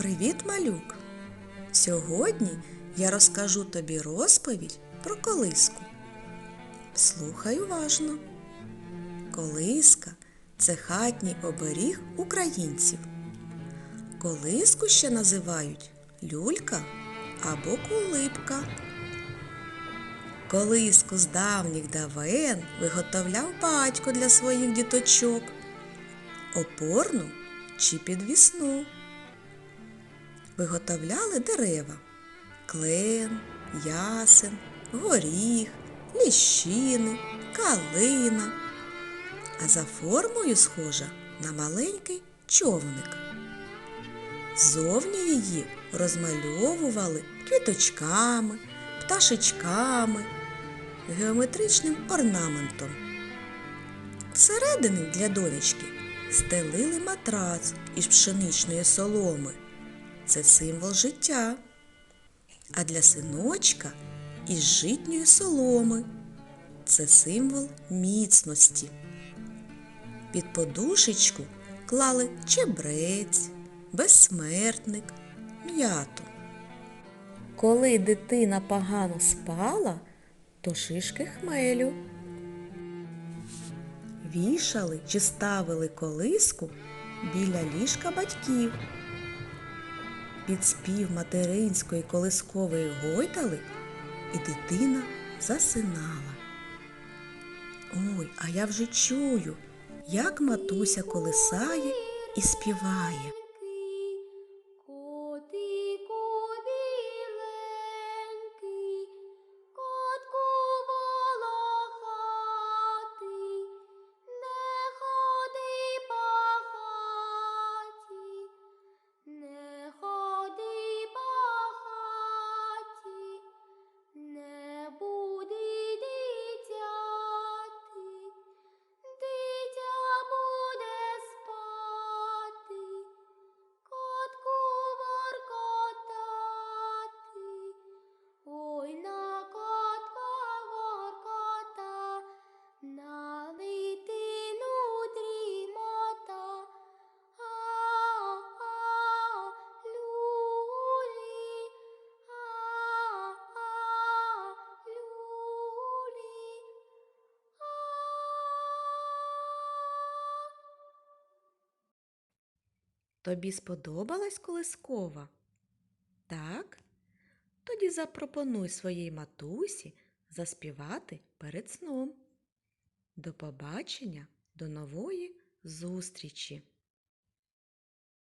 Привіт, малюк! Сьогодні я розкажу тобі розповідь про колиску. Слухай уважно. Колиска це хатній оберіг українців. Колиску ще називають люлька або кулипка. Колиску з давніх давен виготовляв батько для своїх діточок, опорну чи підвісну. Виготовляли дерева клен, ясен, горіх, ліщини, калина, а за формою схожа на маленький човник. Зовні її розмальовували квіточками, пташечками, геометричним орнаментом. Всередині для донечки стелили матрац із пшеничної соломи. Це символ життя. А для синочка із житньої соломи. Це символ міцності. Під подушечку клали чебрець, безсмертник, м'яту. Коли дитина погано спала, то шишки хмелю. Вішали чи ставили колиску біля ліжка батьків. Під спів материнської колискової гойдали і дитина засинала. Ой, а я вже чую, як матуся колисає і співає. Тобі сподобалась колискова? Так? Тоді запропонуй своїй матусі заспівати перед сном. До побачення, до нової зустрічі!